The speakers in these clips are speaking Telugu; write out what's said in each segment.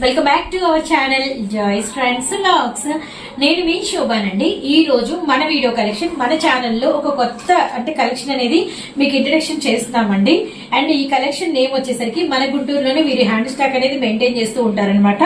Welcome back to our channel Joy's friends vlogs నేను మీ శోభానండి. ఈ రోజు మన వీడియో కలెక్షన్ మన ఛానల్లో ఒక కొత్త అంటే కలెక్షన్ అనేది మీకు ఇంట్రడక్షన్ చేస్తున్నామండి. అండ్ ఈ కలెక్షన్ నేమ్ వచ్చేసరికి మన గుంటూరులోనే వీరి హ్యాండ్ స్టాక్ అనేది మెయింటైన్ చేస్తూ ఉంటారనమాట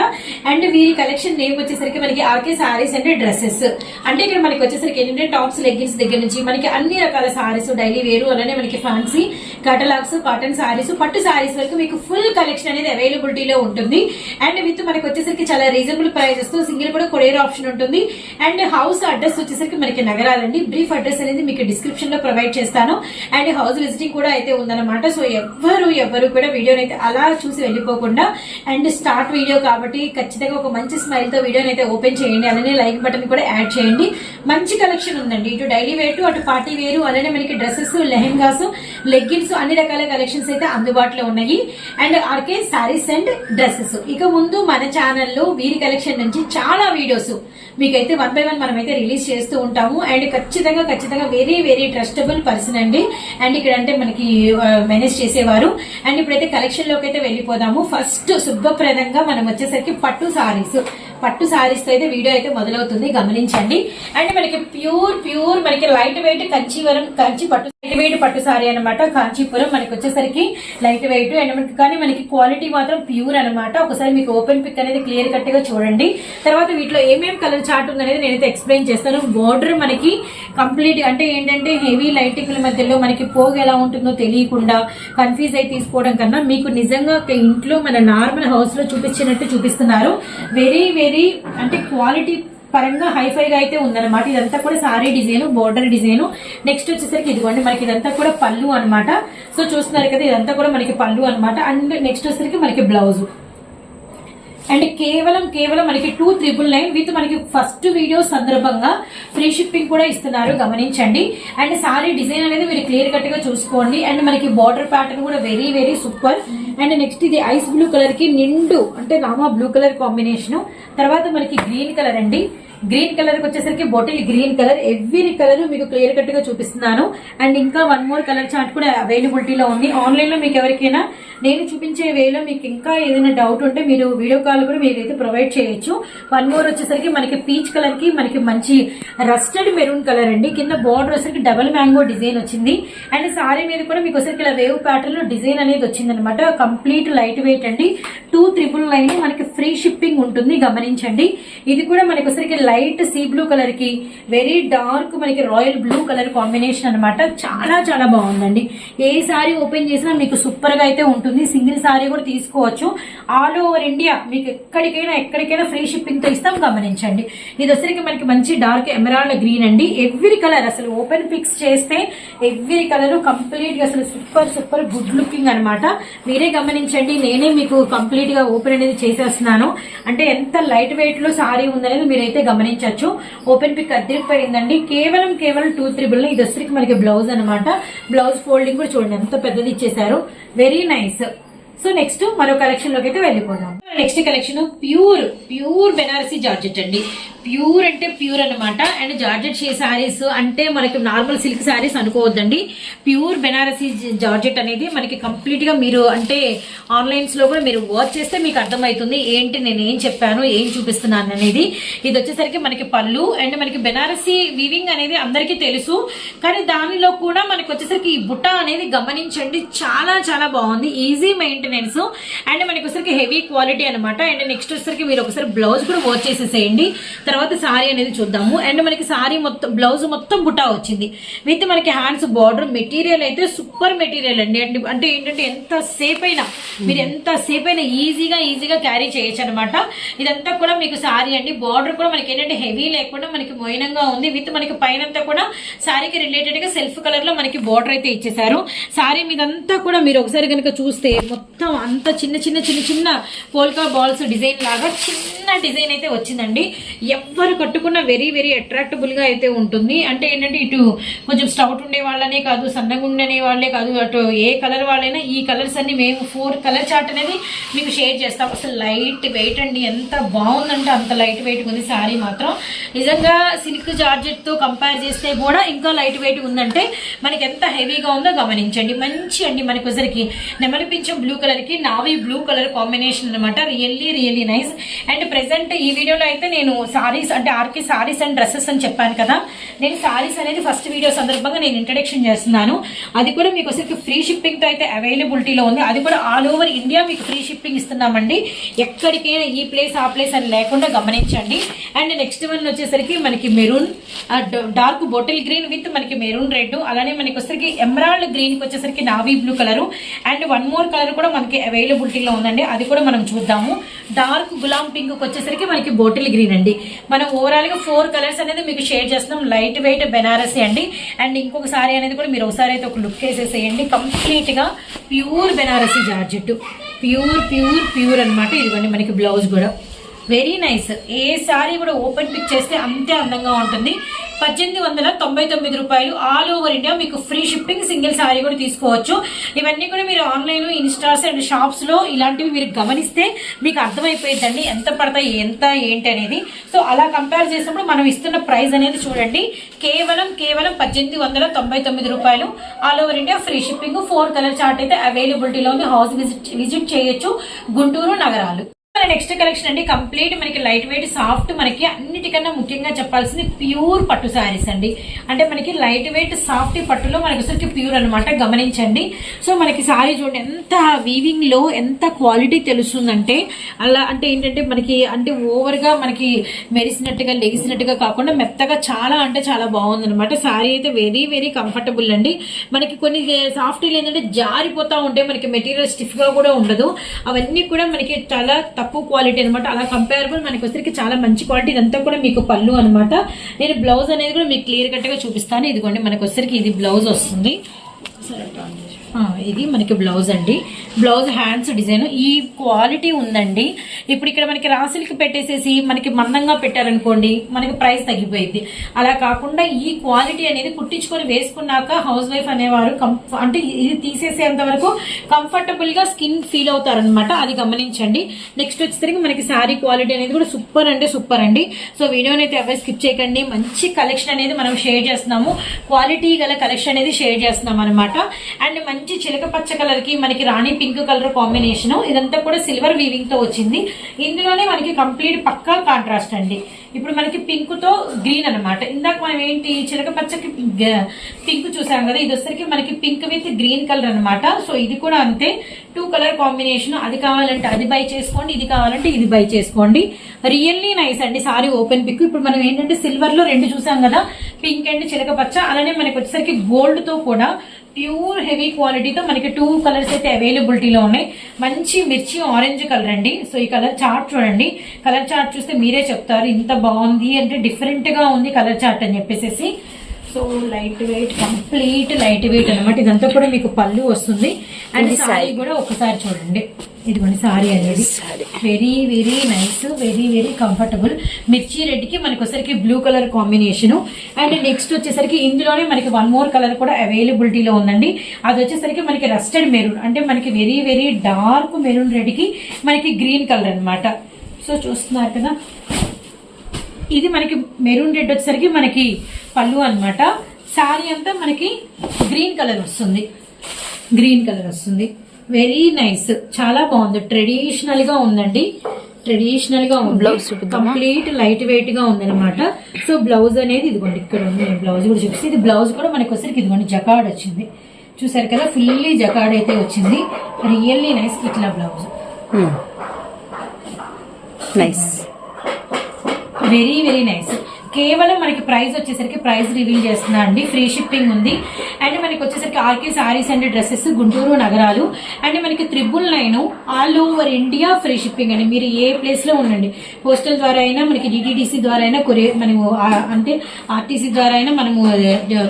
అండ్ వీరి కలెక్షన్ నేమ్ వచ్చేసరికి మనకి ఆర్కే సారీస్ అంటే డ్రెస్సెస్ అంటే ఇక్కడ మనకి వచ్చేసరికి ఏంటంటే టాప్స్ లెగ్గిన్స్ దగ్గర నుంచి మనకి అన్ని రకాల సారీస్ డైలీ వేరు అలానే మనకి ఫ్యాన్సీ కటలాగ్స్ కాటన్ సారీస్ పట్టు సారీస్ వరకు మీకు ఫుల్ కలెక్షన్ అనేది అవైలబిలిటీలో ఉంటుంది. అండ్ విత్ మనకి వచ్చేసరికి చాలా రీజనబుల్ ప్రైజెస్తో సింగిల్ కూడా కొరియర్ ఆప్షన్ ఉంటుంది. అండ్ హౌస్ అడ్రస్ వచ్చేసరికి మనకి నగరాలండి. బ్రీఫ్ అడ్రస్ అనేది మీకు డిస్క్రిప్షన్లో ప్రొవైడ్ చేస్తాను. అండ్ హౌస్ విజిటింగ్ కూడా అయితే ఉందన్నమాట. సో ఎవ్వరు ఎవ్వరు కూడా వీడియోని అయితే అలా చూసి వెళ్ళిపోకుండా అండ్ స్టార్ట్ వీడియో కాబట్టి ఖచ్చితంగా ఒక మంచి స్మైల్తో వీడియోని అయితే ఓపెన్ చేయండి. అలానే లైక్ బటన్ కూడా యాడ్ చేయండి. మంచి కలెక్షన్ ఉందండి. ఇటు డైలీ వేర్ అటు పార్టీ వేరు అలానే మనకి డ్రెస్సెస్ లెహెంగాస్ లెగ్గిన్స్ అన్ని రకాల కలెక్షన్స్ అయితే అందుబాటులో ఉన్నాయి. And RK saris and dresses ఇక ముందు మన ఛానల్లో వీరి కలెక్షన్ నుంచి చాలా వీడియోస్ మీకైతే వన్ బై వన్ మనమైతే రిలీజ్ చేస్తూ ఉంటాము. అండ్ ఖచ్చితంగా ఖచ్చితంగా వెరీ వెరీ ట్రస్టబుల్ పర్సన్ అండి. అండ్ ఇక్కడ అంటే మనకి మేనేజ్ చేసేవారు. అండ్ ఇప్పుడైతే కలెక్షన్లోకి అయితే వెళ్ళిపోదాము. ఫస్ట్ శుభప్రదంగా మనం వచ్చేసరికి పట్టు సారీస్ పట్టు సారీస్ అయితే వీడియో అయితే మొదలవుతుంది. గమనించండి. అండ్ మనకి ప్యూర్ ప్యూర్ మనకి లైట్ వెయిట్ కంచీవరం కంచి పట్టు లైట్ వెయిట్ పట్టు సారీ అనమాట కాంచీపురం మనకి వచ్చేసరికి లైట్ వెయిట్. అండ్ మనకి కానీ మనకి క్వాలిటీ మాత్రం ప్యూర్ అనమాట ఒకసారి మీకు ఓపెన్ పిక్ అనేది క్లియర్ కట్గా చూడండి. తర్వాత వీటిలో ఏమేమి కలర్ చార్ట్ ఉందనేది నేనైతే ఎక్స్ప్లెయిన్ చేస్తాను. బోర్డర్ మనకి కంప్లీట్ అంటే ఏంటంటే హెవీ లైటింగ్ మధ్యలో మనకి పోగు ఎలా ఉంటుందో తెలియకుండా కన్ఫ్యూజ్ అయి తీసుకోవడం కన్నా మీకు నిజంగా ఇంట్లో మన నార్మల్ హౌస్లో చూపించినట్టు చూపిస్తున్నారు. వెరీ వెరీ అంటే క్వాలిటీ పరంగా హైఫైగా అయితే ఉందన్నమాట. ఇదంతా కూడా sari design border design next వచ్చేసరికి ఇదిగోండి మనకి ఇదంతా కూడా పళ్ళు అనమాట సో చూస్తున్నారు కదా ఇదంతా కూడా మనకి పళ్ళు అన్నమాట. అండ్ నెక్స్ట్ వచ్చేసరికి మనకి బ్లౌజ్ అండ్ కేవలం కేవలం మనకి టూ త్రిపుల్ నైన్ విత్ మనకి ఫస్ట్ వీడియో సందర్భంగా ఫ్రీ షిప్పింగ్ కూడా ఇస్తున్నారు. గమనించండి. అండ్ సారీ డిజైన్ అనేది మీరు క్లియర్ కట్గా చూసుకోండి. అండ్ మనకి బార్డర్ ప్యాటర్న్ కూడా very very super and next ఇది ఐస్ బ్లూ కలర్కి నిండు అంటే రామా బ్లూ కలర్ కాంబినేషన్. తర్వాత మనకి గ్రీన్ కలర్ అండి. గ్రీన్ కలర్ వచ్చేసరికి bottle green colour. Every colour మీకు క్లియర్ కట్గా చూపిస్తున్నాను. అండ్ ఇంకా వన్ మోర్ కలర్ చార్ట్ కూడా అవైలబిలిటీలో ఉంది. ఆన్లైన్లో మీకు ఎవరికైనా నేను చూపించే వేలో మీకు ఇంకా ఏదైనా డౌట్ ఉంటే మీరు వీడియో కాల్ కూడా మీరైతే ప్రొవైడ్ చేయొచ్చు. వన్ మోర్ వచ్చేసరికి మనకి పీచ్ కలర్కి మనకి మంచి రస్టెడ్ మెరూన్ కలర్ అండి. కింద బార్డర్ వచ్చేసరికి డబల్ మ్యాంగో డిజైన్ వచ్చింది. అండ్ సారీ మీద కూడా మీకు ఒకసారి ఇలా వేవ్ ప్యాటర్న్లో డిజైన్ అనేది వచ్చింది అనమాట కంప్లీట్ లైట్ వెయిట్ అండి. టూ త్రిపుల్ నైన్ మనకి ఫ్రీ షిప్పింగ్ ఉంటుంది. గమనించండి. ఇది కూడా మనకి ఒకసారికి లైట్ సీ బ్లూ కలర్కి వెరీ డార్క్ మనకి రాయల్ బ్లూ కలర్ కాంబినేషన్ అన్నమాట. చాలా చాలా బాగుందండి. ఏ సారీ ఓపెన్ చేసినా మీకు సూపర్గా అయితే ఉంటుంది. సింగిల్ సారీ కూడా తీసుకోవచ్చు. ఆల్ ఓవర్ ఇండియా మీకు ఎక్కడికైనా ఎక్కడికైనా ఫ్రీ షిప్పింగ్తో ఇస్తాం. గమనించండి. ఇది వచ్చరికి మనకి మంచి డార్క్ ఎమరాల్డ్ గ్రీన్ అండి. ఎవ్రీ కలర్ అసలు ఓపెన్ పిక్స్ చేస్తే ఎవ్రీ కలర్ కంప్లీట్గా అసలు సూపర్ సూపర్ గుడ్ లుకింగ్ అనమాట మీరే గమనించండి. నేనే మీకు కంప్లీట్గా ఓపెన్ అనేది చేసేస్తున్నాను. అంటే ఎంత లైట్ వెయిట్లో సారీ ఉందనేది మీరైతే గమనించవచ్చు. ఓపెన్ పిక్ అద్దరిపోయిందండి కేవలం కేవలం టూ త్రిబుల్ ఇది వచ్చరికి మనకి బ్లౌజ్ అన్నమాట. బ్లౌజ్ ఫోల్డింగ్ కూడా చూడండి ఎంత పెద్దది ఇచ్చేసారు వెరీ నైస్ సో నెక్స్ట్ మరో కలెక్షన్లోకి అయితే వెళ్ళిపోదాం. Next collection pure pure Banarasi georgette అండి. ప్యూర్ అంటే ప్యూర్ అన్నమాట. అండ్ జార్జెట్ షే సారీస్ అంటే మనకి నార్మల్ సిల్క్ సారీస్ అనుకోవద్దండి. ప్యూర్ బెనారసీ జార్జెట్ అనేది మనకి కంప్లీట్గా మీరు అంటే ఆన్లైన్స్లో కూడా మీరు వాచ్ చేస్తే మీకు అర్థమవుతుంది ఏంటి నేను ఏం చెప్పాను ఏం చూపిస్తున్నాను అనేది. ఇది వచ్చేసరికి మనకి పళ్ళు అండ్ మనకి బెనారసీ వీవింగ్ అనేది అందరికీ తెలుసు. కానీ దానిలో కూడా మనకి వచ్చేసరికి ఈ బుట్ట అనేది గమనించండి. చాలా చాలా బాగుంది. Easy maintenance. అండ్ మనకి వచ్చేసరికి హెవీ క్వాలిటీ అనమాట అండ్ నెక్స్ట్ వచ్చేసరికి మీరు ఒకసారి బ్లౌజ్ కూడా వాచ్ చేసేసేయండి. తర్వాత సారీ అనేది చూద్దాము. అండ్ మనకి సారీ మొత్తం బ్లౌజ్ మొత్తం బుట్టా వచ్చింది. విత్ మనకి హ్యాండ్స్ బార్డర్ మెటీరియల్ అయితే సూపర్ మెటీరియల్ అండి. అంటే అంటే ఏంటంటే ఎంత సేపు అయినా మీరు ఎంత సేపు అయినా ఈజీగా ఈజీగా క్యారీ చేయొచ్చు అనమాట ఇదంతా కూడా మీకు సారీ అండి. బార్డర్ కూడా మనకి ఏంటంటే హెవీ లేకుండా మనకి మొయినంగా ఉంది. విత్ మనకి పైనంతా కూడా సారీకి రిలేటెడ్గా సెల్ఫ్ కలర్లో మనకి బార్డర్ అయితే ఇచ్చేసారు సారీ మీదంతా కూడా మీరు ఒకసారి కనుక చూస్తే మొత్తం అంత చిన్న చిన్న చిన్న చిన్న పోల్కా బాల్స్ డిజైన్ లాగా చిన్న డిజైన్ అయితే వచ్చిందండి. ఎవ్వరు కట్టుకున్న వెరీ వెరీ అట్రాక్టబుల్గా అయితే ఉంటుంది. అంటే ఏంటంటే ఇటు కొంచెం స్టౌట్ ఉండే వాళ్ళనే కాదు సన్నగా ఉండే వాళ్ళే కాదు అటు ఏ కలర్ వాళ్ళైనా ఈ కలర్స్ అన్ని మేము ఫోర్ కలర్ చార్ట్ అనేది మీకు షేర్ చేస్తాం. అసలు లైట్ వెయిట్ అండి ఎంత బాగుందంటే అంత లైట్ వెయిట్ ఉంది శారీ మాత్రం. నిజంగా సిల్క్ జార్జెట్తో కంపేర్ చేస్తే కూడా ఇంకా లైట్ వెయిట్ ఉందంటే మనకి ఎంత హెవీగా ఉందో గమనించండి. మంచి అండి మనకి ఒకసారికి నెమలి పింఛం బ్లూ కలర్కి నావీ బ్లూ కలర్ కాంబినేషన్ అనమాట really really nice and present ఈ వీడియోలో అయితే నేను సారీస్ అంటే ఆర్కే సారీస్ అండ్ డ్రెస్సెస్ అని చెప్పాను కదా. నేను సారీస్ అనేది ఫస్ట్ వీడియో సందర్భంగా నేను ఇంట్రడక్షన్ చేస్తున్నాను. అది కూడా మీకు వచ్చేసి ఫ్రీ షిప్పింగ్తో అయితే అవైలబిలిటీలో ఉంది. అది కూడా ఆల్ ఓవర్ ఇండియా మీకు ఫ్రీ షిప్పింగ్ ఇస్తున్నామండి. ఎక్కడికైనా ఈ ప్లేస్ ఆ ప్లేస్ అని లేకుండా గమనించండి. అండ్ నెక్స్ట్ వన్ వచ్చేసరికి మనకి maroon dark bottle green with మనకి మెరూన్ రెడ్. అలానే మనకి వచ్చేసరికి ఎమరాల్డ్ గ్రీన్కి వచ్చేసరికి navy blue colour and one more colour కూడా మనకి అవైలబిలిటీలో ఉందండి. అది కూడా మనం చూద్దాము. డార్క్ గులాం పింక్ వచ్చేసరికి మనకి బాటిల్ గ్రీన్ అండి. మనం ఓవరాల్గా ఫోర్ కలర్స్ అనేది మీకు షేర్ చేస్తున్నాం. లైట్ వెయిట్ బెనారసీ అండి. అండ్ ఇంకొక సారీ అనేది కూడా మీరు ఒకసారి అయితే ఒక లుక్ వేసేసేయండి కంప్లీట్గా pure Benarasi georgette pure pure pure అన్నమాట. ఇదిగోండి మనకి బ్లౌజ్ కూడా. Very nice. ఏ సారీ కూడా ఓపెన్ పిక్ చేస్తే అంతే అందంగా ఉంటుంది. పద్దెనిమిది వందల తొంభై తొమ్మిది రూపాయలు ఆల్ ఓవర్ ఇండియా మీకు ఫ్రీ షిప్పింగ్ సింగిల్ సారీ కూడా తీసుకోవచ్చు. ఇవన్నీ కూడా మీరు ఆన్లైన్ ఇన్స్టాస్ అండ్ షాప్స్లో ఇలాంటివి మీరు గమనిస్తే మీకు అర్థమైపోయిందండి ఎంత పడతాయి ఎంత ఏంటి అనేది. సో అలా కంపేర్ చేసినప్పుడు మనం ఇస్తున్న ప్రైస్ అనేది చూడండి. కేవలం కేవలం పద్దెనిమిది వందల తొంభై తొమ్మిది రూపాయలు. All over India free shipping. Four colour chart అయితే అవైలబిలిటీలో ఉంది హౌస్ విజిట్ విజిట్ చేయొచ్చు గుంటూరు నగరాలు. నెక్స్ట్ కలెక్షన్ అండి. కంప్లీట్ మనకి లైట్ వెయిట్ సాఫ్ట్ మనకి అన్నిటికన్నా ముఖ్యంగా చెప్పాల్సింది ప్యూర్ పట్టు శారీస్ అండి. అంటే మనకి లైట్ వెయిట్ సాఫ్ట్ పట్టులో మనకి అసలు ప్యూర్ అనమాట గమనించండి. సో మనకి శారీ చూడండి ఎంత వీవింగ్లో ఎంత క్వాలిటీ తెలుస్తుందంటే అలా అంటే ఏంటంటే మనకి అంటే ఓవర్గా మనకి మెరిసినట్టుగా లెగిసినట్టుగా కాకుండా మెత్తగా చాలా అంటే చాలా బాగుంది అనమాట శారీ అయితే వెరీ వెరీ కంఫర్టబుల్ అండి. మనకి కొన్ని సాఫ్ట్ ఏంటంటే జారిపోతా ఉంటే మనకి మెటీరియల్ స్టిఫ్గా కూడా ఉండదు. అవన్నీ కూడా మనకి చాలా తక్కువ క్వాలిటీ అనమాట అలా కంపేరబుల్ మనకి వచ్చరికి చాలా మంచి క్వాలిటీ ఇదంతా కూడా మీకు పళ్ళు అనమాట నేను బ్లౌజ్ అనేది కూడా మీకు క్లియర్ కట్గా చూపిస్తాను. ఇదిగోండి మనకు వచ్చరికి ఇది బ్లౌజ్ వస్తుంది. సరే ఇది మనకి బ్లౌజ్ అండి. Blouse hands design. ఈ క్వాలిటీ ఉందండి. ఇప్పుడు ఇక్కడ మనకి రాసులకి పెట్టేసేసి మనకి మందంగా పెట్టారనుకోండి మనకి ప్రైస్ తగ్గిపోయింది అలా కాకుండా ఈ క్వాలిటీ అనేది కుట్టించుకొని వేసుకున్నాక హౌస్ వైఫ్ అనేవారు కంఫ- అంటే ఇది తీసేసేంత వరకు కంఫర్టబుల్గా స్కిన్ ఫీల్ అవుతారనమాట అది గమనించండి. నెక్స్ట్ వచ్చేసరికి మనకి శారీ క్వాలిటీ అనేది కూడా సూపర్ అంటే సూపర్ అండి. సో వీడియోని అయితే ఎవరు స్కిప్ చేయకండి. మంచి కలెక్షన్ అనేది మనం షేర్ చేస్తున్నాము. క్వాలిటీ గల కలెక్షన్ అనేది షేర్ చేస్తున్నాం అనమాట అండ్ మంచి మంచి చిలక పచ్చ కలర్కి మనకి రాణి పింక్ కలర్ కాంబినేషన్. ఇదంతా కూడా సిల్వర్ వీవింగ్తో వచ్చింది. ఇందులోనే మనకి కంప్లీట్ పక్కా కాంట్రాస్ట్ అండి. ఇప్పుడు మనకి పింక్తో గ్రీన్ అన్నమాట. ఇందాక మనం ఏంటి చిలక పచ్చకి పింక్ చూసాం కదా ఇది వచ్చరికి మనకి పింక్ విత్ గ్రీన్ కలర్ అనమాట సో ఇది కూడా అంతే. Two colour combination. అది కావాలంటే అది బై చేసుకోండి ఇది కావాలంటే ఇది బై చేసుకోండి. రియల్లీ నైస్ అండి సారీ ఓపెన్ పిక్. ఇప్పుడు మనం ఏంటంటే సిల్వర్లో రెండు చూసాం కదా పింక్ అండ్ చిలక పచ్చ. అలానే మనకి వచ్చేసరికి గోల్డ్తో కూడా ప్యూర్ హెవీ క్వాలిటీతో మనకి టూ కలర్స్ అయితే అవైలబిలిటీలో ఉన్నాయి. మంచి మిర్చి ఆరెంజ్ కలర్ అండి. సో ఈ కలర్ చార్ట్ చూడండి. కలర్ చార్ట్ చూస్తే మీరే చెప్తారు. ఇంత బాగుంది అంటే డిఫరెంట్గా ఉంది కలర్ చార్ట్ అని చెప్పేసి so light weight complete light weight అన్నమాట. ఇదంతా కూడా మీకు పళ్ళు వస్తుంది. అండ్ సారీ కూడా ఒకసారి చూడండి. ఇదిగోండి సారీ అనేది. Very very nice very very comfortable మిర్చి రెడ్కి మనకి వచ్చేసరికి blue colour combination and next వచ్చేసరికి ఇందులోనే మనకి వన్ మోర్ కలర్ కూడా అవైలబిలిటీలో ఉందండి. అది వచ్చేసరికి మనకి రస్టెడ్ మెరూన్ అంటే మనకి వెరీ వెరీ డార్క్ మెరూన్ రెడ్కి మనకి గ్రీన్ కలర్ అన్నమాట. సో చూస్తున్నారు కదా. ఇది మనకి మెరూన్ రెడ్ వచ్చేసరికి మనకి పళ్ళు అన్నమాట. శారీ అంతా మనకి గ్రీన్ కలర్ వస్తుంది. గ్రీన్ కలర్ వస్తుంది. వెరీ నైస్ చాలా బాగుంది. ట్రెడిషనల్గా ఉందండి. ట్రెడిషనల్గా ఉంది. చూపిద్దామా? కంప్లీట్ లైట్ వెయిట్గా ఉంది అనమాట సో బ్లౌజ్ అనేది ఇదిగోండి ఇక్కడ ఉంది. బ్లౌజ్ కూడా చూపిస్తే. ఇది బ్లౌజ్ కూడా మనకి వచ్చరికి ఇదిగోండి జకాడ్ వచ్చింది. చూసారు కదా ఫుల్లీ జకాడ్ అయితే వచ్చింది. రియల్లీ నైస్ ఇట్లా blouse nice very very nice. కేవలం మనకి ప్రైస్ వచ్చేసరికి ప్రైస్ రివీల్ చేస్తున్నా అండి. ఫ్రీ షిప్పింగ్ ఉంది. అండ్ మనకి వచ్చేసరికి RK saris and dresses Guntur Nagaralu. And మనకి triple nine all over India free shipping అండి. మీరు ఏ ప్లేస్లో ఉండండి. పోస్టల్ ద్వారా అయినా మనకి డిటిడిసి ద్వారా అయినా కొరియర్ మనము అంటే ఆర్టీసీ ద్వారా అయినా మనము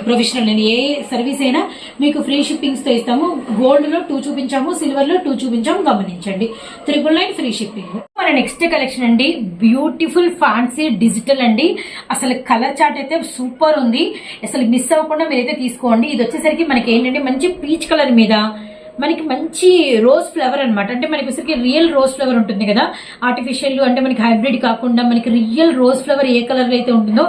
ప్రొఫెషనల్ అండి. ఏ సర్వీస్ అయినా మీకు ఫ్రీ షిప్పింగ్స్తో ఇస్తాము. గోల్డ్లో టూ చూపించాము. సిల్వర్లో టూ చూపించాము. గమనించండి. Triple nine free shipping. మన నెక్స్ట్ కలెక్షన్ అండి. బ్యూటిఫుల్ ఫ్యాన్సీ డిజిటల్ అండి. అసలు కలర్ చార్ట్ అయితే సూపర్ ఉంది. అసలు మిస్ అవ్వకుండా మీరైతే తీసుకోండి. ఇది వచ్చేసరికి మనకి ఏంటంటే మంచి పీచ్ కలర్ మీద మనకి మంచి రోజ్ ఫ్లవర్ అన్నమాట. అంటే మనకి వచ్చరికి రియల్ రోజ్ ఫ్లవర్ ఉంటుంది కదా. ఆర్టిఫిషియల్ అంటే మనకి హైబ్రిడ్ కాకుండా మనకి రియల్ రోజ్ ఫ్లవర్ ఏ కలర్ అయితే ఉంటుందో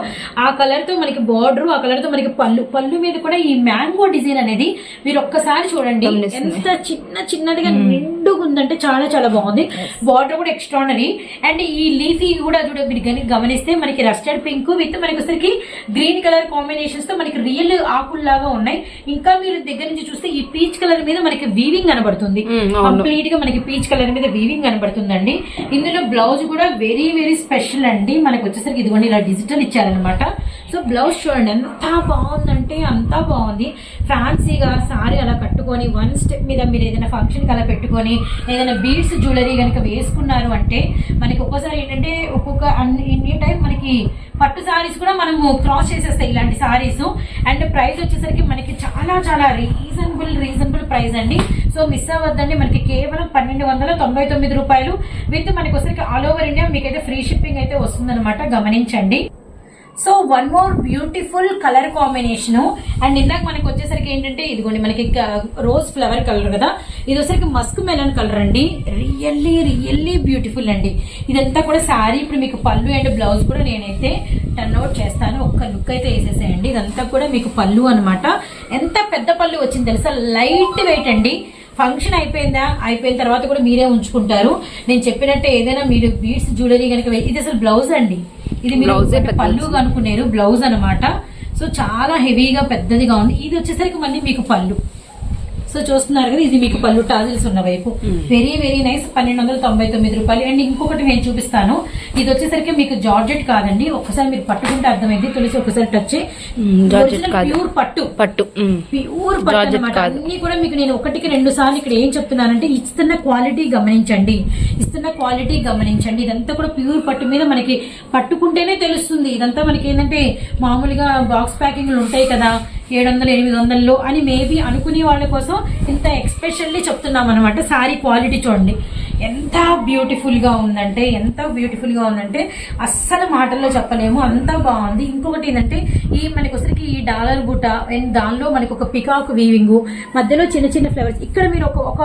ఆ కలర్తో మనకి బార్డర్ ఆ కలర్తో మనకి పళ్ళు. పళ్ళు మీద కూడా ఈ మ్యాంగో డిజైన్ అనేది మీరు ఒక్కసారి చూడండి. ఎంత చిన్న చిన్నదిగా నిండుగా ఉందంటే చాలా చాలా బాగుంది. బార్డర్ కూడా ఎక్స్ట్రానరీ అండ్ ఈ లీఫీ కూడా చూడ మీరు గమనిస్తే మనకి రస్టర్డ్ పింక్ విత్ మనకి వచ్చరికి గ్రీన్ కలర్ కాంబినేషన్స్తో మనకి రియల్ ఆకుల్లాగా ఉన్నాయి. ఇంకా మీరు దగ్గర నుంచి చూస్తే ఈ పీచ్ కలర్ మీద మనకి వీవింగ్ కనబడుతుంది. కంప్లీట్గా మనకి పీచ్ కలర్ మీద వీవింగ్ కనబడుతుందండి. ఇందులో బ్లౌజ్ కూడా వెరీ వెరీ స్పెషల్ అండి. మనకి వచ్చేసరికి ఇదిగోండి ఇలా డిజిటల్ ఇచ్చారనమాట సో బ్లౌజ్ చూడండి ఎంత బాగుందంటే అంతా బాగుంది. ఫ్యాన్సీగా సారీ అలా కట్టుకొని వన్ స్టెప్ మీద మీరు ఏదైనా ఫంక్షన్ అలా పెట్టుకొని ఏదైనా బీడ్స్ జ్యువెలరీ కనుక వేసుకున్నారు అంటే మనకి ఒక్కోసారి ఏంటంటే ఒక్కొక్క ఎన్ని టైం మనకి పట్టు సారీస్ కూడా మనము క్రాస్ చేసేస్తాయి ఇలాంటి సారీస్ అండ్ ప్రైస్ వచ్చేసరికి మనకి చాలా చాలా రీజనబుల్ రీజనబుల్ ప్రైస్ అండి. సో మిస్ అవ్వద్దండి. మనకి కేవలం పన్నెండు వందల తొంభై తొమ్మిది రూపాయలు. విత్ మనకి వచ్చరికి ఆల్ ఓవర్ ఇండియా మీకైతే ఫ్రీ షిప్పింగ్ అయితే వస్తుందన్నమాట. గమనించండి. So one more beautiful colour combination. And ఇందాక మనకి వచ్చేసరికి ఏంటంటే ఇదిగోండి మనకి రోజ్ ఫ్లవర్ కలర్ కదా. ఇది వచ్చేసరికి మస్క్ మెలన్ కలర్ అండి. రియల్లీ రియల్లీ బ్యూటిఫుల్ అండి. ఇదంతా కూడా శారీ ఇప్పుడు మీకు పళ్ళు అండ్ బ్లౌజ్ కూడా నేనైతే టర్న్ అవుట్ చేస్తాను. ఒక్క లుక్ అయితే వేసేసేయండి. ఇదంతా కూడా మీకు పళ్ళు అనమాట ఎంత పెద్ద పళ్ళు వచ్చింది తెలుసా? లైట్ వెయిట్ అండి. ఫంక్షన్ అయిపోయిందా? అయిపోయిన తర్వాత కూడా మీరే ఉంచుకుంటారు. నేను చెప్పినట్టే ఏదైనా మీరు బీడ్స్ జ్యువెలరీ కనుక ఇది అసలు బ్లౌజ్ అండి. ఇది మీరు పళ్ళు అనుకున్నారు బ్లౌజ్ అన్నమాట. సో చాలా హెవీగా పెద్దదిగా ఉంది. ఇది వచ్చేసరికి మళ్ళీ మీకు పళ్ళు. సో చూస్తున్నారు కదా ఇది మీకు పళ్ళు టాజిల్స్ ఉన్న వైపు. వెరీ వెరీ నైస్ పన్నెండు వందల తొంభై తొమ్మిది రూపాయలు. అండ్ ఇంకొకటి నేను చూపిస్తాను. ఇది వచ్చేసరికి మీకు జార్జెట్ కాదండి. ఒకసారి మీరు పట్టుకుంటే అర్థమైంది. తులసి ఒకసారి టచ్ జార్జెట్ కాదు. ప్యూర్ పట్టు. పట్టు. ప్యూర్ పట్టు అన్నమాట. కాదు. అన్ని కూడా మీకు నేను ఒకటికి రెండు సార్లు ఇక్కడ ఏం చెప్తున్నానంటే ఇస్తున్న క్వాలిటీ గమనించండి. ఇస్తున్న క్వాలిటీ గమనించండి. ఇదంతా కూడా ప్యూర్ పట్టు మీద మనకి పట్టుకుంటేనే తెలుస్తుంది. ఇదంతా మనకి ఏంటంటే మామూలుగా బాక్స్ ప్యాకింగ్లు ఉంటాయి కదా. ఏడు వందలు ఎనిమిది వందల్లో అని మేబీ అనుకునే వాళ్ళ కోసం ఇంత ఎక్స్పెషల్లీ చెప్తున్నాం అనమాట శారీ క్వాలిటీ చూడండి. ఎంత బ్యూటిఫుల్గా ఉందంటే ఎంత బ్యూటిఫుల్గా ఉందంటే అస్సలు మాటల్లో చెప్పలేము. అంత బాగుంది. ఇంకొకటి ఏంటంటే ఈ మనకి వచ్చరికి ఈ డాలర్ బుట్ట అండ్ దానిలో మనకి ఒక పికాక్ వీవింగ్ మధ్యలో చిన్న చిన్న ఫ్లవర్స్ ఇక్కడ మీరు ఒక ఒక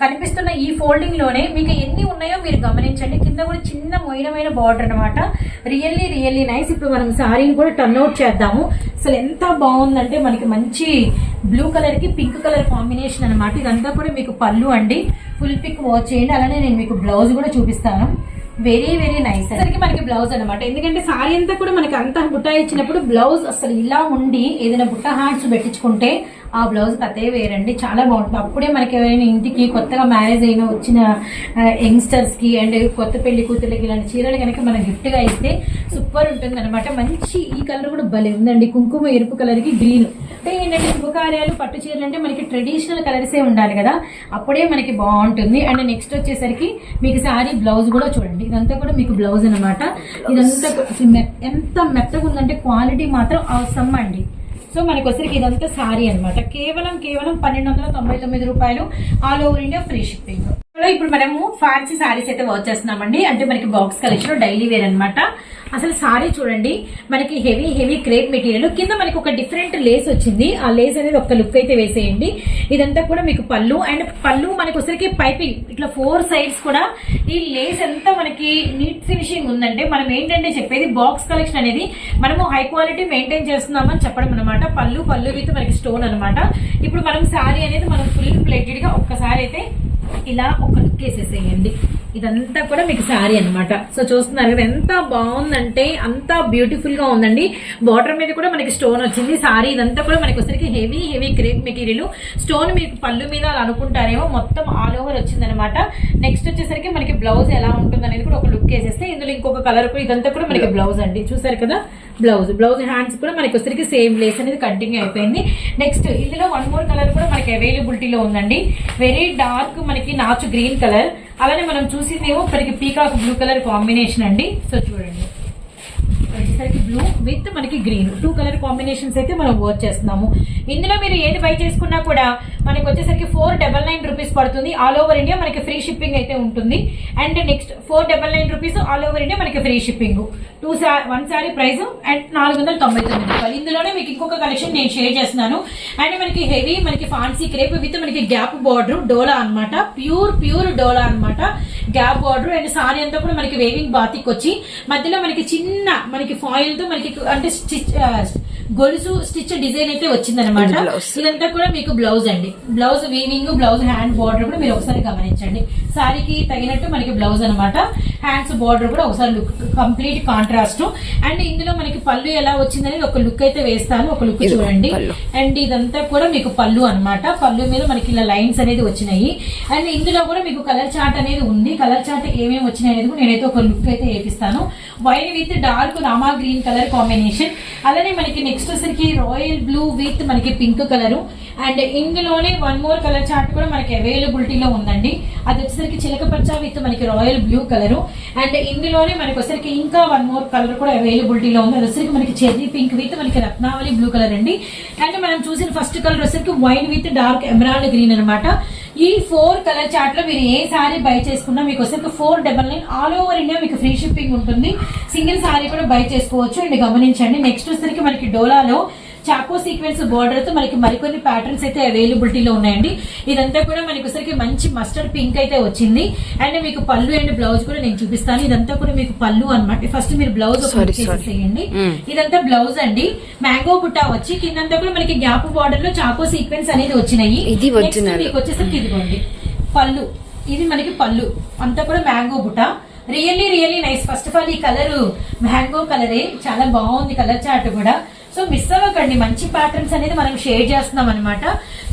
కనిపిస్తున్న ఈ ఫోల్డింగ్లోనే మీకు ఎన్ని ఉన్నాయో మీరు గమనించండి. కింద కూడా చిన్న మొయినమైన బార్డర్ అన్నమాట. రియల్లీ రియల్లీ నైస్ ఇప్పుడు మనం సారీని కూడా టర్న్ అవుట్ చేద్దాము. అసలు ఎంత బాగుందంటే మనకి మంచి బ్లూ కలర్కి పింక్ కలర్ కాంబినేషన్ అన్నమాట. ఇదంతా కూడా మీకు పళ్ళు అండి. ఫుల్ పిక్ వాచ్ చేయండి. అలానే నేను మీకు బ్లౌజ్ కూడా చూపిస్తాను. వెరీ వెరీ నైస్ సరికి మనకి బ్లౌజ్ అనమాట ఎందుకంటే సారీ అంతా కూడా మనకి అంత బుట్ట ఇచ్చినప్పుడు బ్లౌజ్ అసలు ఇలా ఉండి ఏదైనా బుట్ట హ్యాండ్స్ పెట్టించుకుంటే ఆ బ్లౌజ్ కథే వేరండి. చాలా బాగుంటుంది. అప్పుడే మనకి ఎవరైనా ఇంటికి కొత్తగా మ్యారేజ్ అయిన వచ్చిన యంగ్స్టర్స్కి అండ్ కొత్త పెళ్ళి కూతుర్లకి ఇలాంటి చీరలు కనుక మనం గిఫ్ట్గా ఇస్తే సూపర్ ఉంటుంది అనమాట మంచి ఈ కలర్ కూడా భలే ఉందండి. కుంకుమ ఎరుపు కలర్కి గ్రీన్ అంటే ఏంటంటే శుభకార్యాలు పట్టు చీరలు అంటే మనకి ట్రెడిషనల్ కలర్సే ఉండాలి కదా. అప్పుడే మనకి బాగుంటుంది. అండ్ నెక్స్ట్ వచ్చేసరికి మీకు సారీ బ్లౌజ్ కూడా చూడండి. ఇదంతా కూడా మీకు బ్లౌజ్ అనమాట ఇదంతా ఎంత మెత్తగా ఉందంటే క్వాలిటీ మాత్రం అవసరం అండి. సో మనకి వచ్చరికి ఇదంతా సారీ అన్నమాట. కేవలం కేవలం పన్నెండు వందల తొంభై తొమ్మిది రూపాయలు all over India free shipping. ఇప్పుడు మనము ఫ్యాన్సీ సారీస్ అయితే వాచ్ చేస్తున్నామండి. అంటే మనకి బాక్స్ కలెక్షన్ డైలీ వేర్ అనమాట అసలు సారీ చూడండి మనకి హెవీ హెవీ క్రేప్ మెటీరియల్. కింద మనకి ఒక డిఫరెంట్ లేస్ వచ్చింది. ఆ లేస్ అనేది ఒక లుక్ అయితే వేసేయండి. ఇదంతా కూడా మీకు పళ్ళు. అండ్ పళ్ళు మనకి ఒకసారికి పైపింగ్ ఇట్లా ఫోర్ సైడ్స్ కూడా ఈ లేస్ అంతా మనకి నీట్ ఫినిషింగ్ ఉందంటే మనం ఏంటంటే చెప్పేది బాక్స్ కలెక్షన్ అనేది మనము హై క్వాలిటీ మెయింటైన్ చేస్తున్నామని చెప్పడం అనమాట పళ్ళు పళ్ళు విత్ మనకి స్టోన్ అనమాట ఇప్పుడు మనం శారీ అనేది మనం ఫుల్ ప్లేటెడ్గా ఒక్కసారి అయితే ఇలా ఒక లుక్ వేసేసేయండి. ఇదంతా కూడా మీకు శారీ అన్నమాట. సో చూస్తున్నారు కదా ఎంత బాగుందంటే అంత బ్యూటిఫుల్గా ఉందండి. బార్డర్ మీద కూడా మనకి స్టోన్ వచ్చింది. సారీ ఇదంతా కూడా మనకి వచ్చరికి heavy heavy crepe material stone మీకు పళ్ళు మీద అనుకుంటారేమో మొత్తం ఆల్ ఓవర్ వచ్చింది అనమాట నెక్స్ట్ వచ్చేసరికి మనకి బ్లౌజ్ ఎలా ఉంటుంది అనేది కూడా ఒక లుక్ వేసేస్తే ఇందులో ఇంకొక కలర్ కూడా ఇదంతా కూడా మనకి బ్లౌజ్ అండి. చూసారు కదా? బ్లౌజ్. బ్లౌజ్ హ్యాండ్స్ కూడా మనకి వచ్చరికి సేమ్ లేస్ అనేది కంటిన్యూ అయిపోయింది. నెక్స్ట్ ఇందులో వన్ మోర్ కలర్ కూడా మనకి అవైలబిలిటీలో ఉందండి. వెరీ డార్క్ మనకి నాచు గ్రీన్ కలర్ అలానే మనం చూసిందేమో మనకి పీకాక్ బ్లూ కలర్ కాంబినేషన్ అండి. సో చూడండి. వచ్చేసరికి బ్లూ విత్ మనకి గ్రీన్ టూ కలర్ కాంబినేషన్స్ అయితే మనం వర్క్ చేస్తున్నాము. ఇందులో మీరు ఏది బై చేసుకున్నా కూడా మనకి వచ్చేసరికి ఫోర్ డబల్ నైన్ రూపీస్ పడుతుంది. ఆల్ ఓవర్ ఇండియా మనకి ఫ్రీ షిప్పింగ్ అయితే ఉంటుంది. And next four double nine rupees all over India మనకి ఫ్రీ షిప్పింగ్ టూ సా వన్ సారీ ప్రైస్ అండ్ నాలుగు వందల తొంభై తొమ్మిది. రూపాయలు ఇందులోనే మీకు ఇంకొక కలెక్షన్ నేను షేర్ చేస్తున్నాను. అండ్ మనకి హెవీ మనకి ఫాన్సీ క్రేప్ విత్ మనకి గ్యాప్ బార్డర్ డోలా అన్నమాట. ప్యూర్ ప్యూర్ డోలా అన్నమాట. గ్యాప్ బార్డర్ అండ్ సారీ అంతా కూడా మనకి వేవింగ్ బాతిక్ వచ్చి మధ్యలో మనకి చిన్న మనకి ఫాయిల్తో మనకి అంటే స్టిచ్ గొలుసు స్టిచ్ డిజైన్ అయితే వచ్చిందనమాట ఇది blouse. ఇదంతా కూడా మీకు బ్లౌజ్ అండి. Blouse weaving blouse hand border కూడా మీరు ఒకసారి గమనించండి. సారీకి తగినట్టు మనకి బ్లౌజ్ అన్నమాట. హ్యాండ్స్ బార్డర్ కూడా ఒకసారి లుక్ కంప్లీట్ కాంట్రాస్ట్ అండ్ ఇందులో మనకి పళ్ళు ఎలా వచ్చిందని ఒక లుక్ అయితే వేస్తాను. ఒక లుక్ చూడండి. అండ్ ఇదంతా కూడా మీకు పళ్ళు అన్నమాట. పళ్ళు మీద మనకి ఇలా లైన్స్ అనేది వచ్చినాయి. అండ్ ఇందులో కూడా మీకు కలర్ చార్ట్ అనేది ఉంది. కలర్ చార్ట్ ఏమేమి వచ్చినాయి అనేది నేనైతే ఒక లుక్ అయితే వేపిస్తాను. White with dark Rama green colour combination అలానే మనకి నెక్స్ట్ వచ్చరికి రాయల్ బ్లూ విత్ మనకి పింక్ కలర్ అండ్ ఇందులోనే వన్ మోర్ కలర్ చార్ట్ కూడా మనకి అవైలబిలిటీలో ఉందండి. అది వచ్చేసరికి చిలకపచ్చ విత్ మనకి రాయల్ బ్లూ కలర్ అండ్ ఇందులోనే మనకి వచ్చరికి ఇంకా వన్ మోర్ కలర్ కూడా అవైలబిలిటీలో ఉంది. అది వచ్చరికి మనకి చెర్రీ పింక్ విత్ మనకి రత్నావళి బ్లూ కలర్ అండి. అండ్ మనం చూసిన ఫస్ట్ కలర్ వచ్చరికి wine with dark emerald green అనమాట ఈ ఫోర్ కలర్ చార్ట్లో మీరు ఏ సారీ బై చేసుకున్నా మీకు వచ్చరికి four double nine all over India మీకు ఫ్రీ షిప్పింగ్ ఉంటుంది. సింగిల్ సారీ కూడా బై చేసుకోవచ్చు. అండ్ గమనించండి నెక్స్ట్ వచ్చరికి మనకి డోలాలో చాకో సీక్వెన్స్ బోర్డర్తో మనకి మరికొన్ని ప్యాటర్న్స్ అయితే అవైలబిలిటీలో ఉన్నాయండి. ఇదంతా కూడా మనకి వచ్చరికి మంచి మస్టర్డ్ పింక్ అయితే వచ్చింది. అండ్ మీకు పళ్ళు అండ్ బ్లౌజ్ కూడా నేను చూపిస్తాను. ఇదంతా కూడా మీకు పళ్ళు అన్నమాట. ఫస్ట్ మీరు బ్లౌజ్. చేసేయండి Mm. ఇదంతా బ్లౌజ్ అండి. మ్యాంగో బుట్టా వచ్చి కిందంతా కూడా మనకి గ్యాప్ బార్డర్లో చాకో సీక్వెన్స్ అనేది వచ్చినాయి. ఇది. మీకు వచ్చేసరికి ఇదిగోండి. పళ్ళు. ఇది మనకి పళ్ళు. అంతా కూడా మ్యాంగో బుట్ట really really nice first of all ఈ కలర్ మ్యాంగో కలరే చాలా బాగుంది కలర్ చార్ట్ కూడా. సో మిస్ అవ్వకండి. మంచి ప్యాటర్న్స్ అనేది మనం షేర్ చేస్తున్నాం అనమాట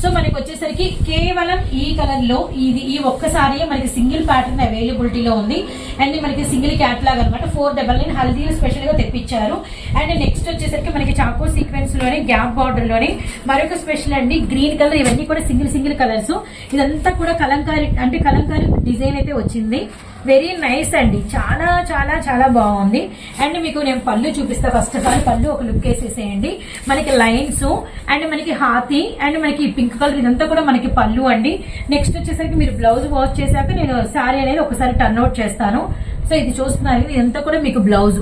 సో మనకి వచ్చేసరికి కేవలం ఈ కలర్లో ఇది ఈ ఒక్కసారి మనకి సింగిల్ ప్యాటర్న్ అవైలబిలిటీలో ఉంది. అండ్ మనకి సింగిల్ క్యాట్లాగ్ అనమాట ఫోర్ డబల్ నైన్ హల్దీ స్పెషల్గా తెప్పించారు. అండ్ నెక్స్ట్ వచ్చేసరికి మనకి చాకో సీక్వెన్స్లోనే గ్యాప్ బార్డర్లోనే మరొక స్పెషల్ అండి. గ్రీన్ కలర్ ఇవన్నీ కూడా సింగిల్ సింగిల్ కలర్స్ ఇదంతా కూడా కలంకారీ అంటే కలంకారీ డిజైన్ అయితే వచ్చింది. వెరీ నైస్ అండి. చాలా చాలా చాలా బాగుంది. అండ్ మీకు నేను పళ్ళు చూపిస్తా. ఫస్ట్ ఆఫ్ ఆల్ పళ్ళు ఒక లుక్ వేసేసేయండి. మనకి లైన్స్ అండ్ మనకి హాతి అండ్ మనకి పింక్ కలర్ ఇదంతా కూడా మనకి పళ్ళు అండి. నెక్స్ట్ వచ్చేసరికి మీరు బ్లౌజ్ వాష్ చేశాక నేను శారీ అనేది ఒకసారి టర్న్ అవుట్ చేస్తాను. సో ఇది చూస్తున్నారు ఇదంతా కూడా మీకు బ్లౌజ్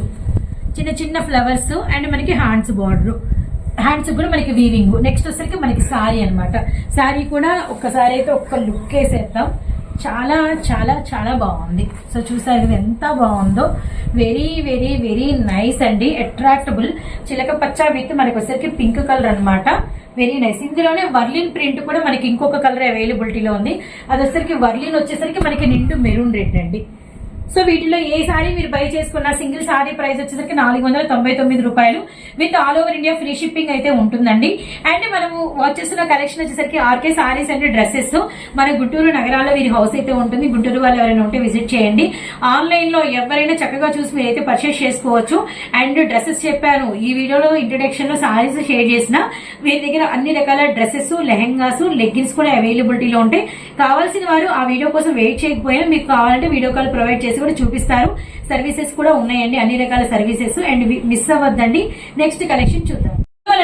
చిన్న చిన్న ఫ్లవర్స్ అండ్ మనకి హ్యాండ్స్ బార్డర్ హ్యాండ్స్ కూడా మనకి వీవింగ్ నెక్స్ట్ వచ్చేసరికి మనకి శారీ అన్నమాట. శారీ కూడా ఒక్కసారి అయితే ఒక్క లుక్ వేసేద్దాం. చాలా చాలా చాలా బాగుంది. సో చూసారు ఇది ఎంత బాగుందో? వెరీ వెరీ వెరీ నైస్ అండి. అట్రాక్టబుల్ చిలక పచ్చ విత్ మనకి వచ్చేసరికి పింక్ కలర్ అనమాట వెరీ నైస్ ఇందులోనే వర్లిన్ ప్రింట్ కూడా మనకి ఇంకొక కలర్ అవైలబిలిటీలో ఉంది. అది వచ్చేసరికి వర్లిన్ వచ్చేసరికి మనకి నిండు మెరూన్ రెడ్ అండి. సో వీటిలో ఏ సారీ మీరు బై చేసుకున్న సింగిల్ సారీ ప్రైస్ వచ్చేసరికి నాలుగు వందల తొంభై తొమ్మిది రూపాయలు. With all over India free shipping అయితే ఉంటుందండి. అండ్ మనము వాచ్ కలెక్షన్ వచ్చేసరికి ఆర్కే సారీస్ అండ్ డ్రెస్సెస్. మన గుంటూరు నగరాల్లో వీరి హౌస్ అయితే ఉంటుంది. గుంటూరు వాళ్ళు ఎవరైనా ఉంటే విజిట్ చేయండి. ఆన్లైన్లో ఎవరైనా చక్కగా చూసి మీరైతే పర్చేస్ చేసుకోవచ్చు. అండ్ డ్రెస్సెస్ చెప్పాను. ఈ వీడియోలో ఇంట్రడక్షన్లో సారీస్ షేర్ చేసిన వీరి దగ్గర అన్ని రకాల డ్రెస్సెస్ లెహెంగాస్ లెగ్గిన్స్ కూడా అవైలబిలిటీలో ఉంటాయి. కావాల్సిన వారు ఆ వీడియో కోసం వెయిట్ చేయకపోయినా మీకు కావాలంటే వీడియో కాల్ ప్రొవైడ్ చేసి కూడా చూపిస్తారు. సర్వీసెస్ కూడా ఉన్నాయండి అన్ని రకాల సర్వీసెస్ అండ్ మిస్ అవ్వద్దండి. నెక్స్ట్ కలెక్షన్ చూద్దాం.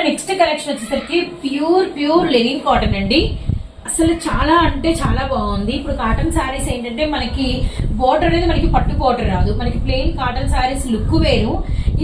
నెక్స్ట్ కలెక్షన్ వచ్చేసరికి ప్యూర్ ప్యూర్ లెనిన్ కాటన్ అండి. అసలు చాలా అంటే చాలా బాగుంది. ఇప్పుడు కాటన్ శారీస్ ఏంటంటే మనకి బోర్డర్ అనేది మనకి పట్టు బోర్డర్ రాదు. మనకి ప్లెయిన్ కాటన్ శారీస్ లుక్ వేరు.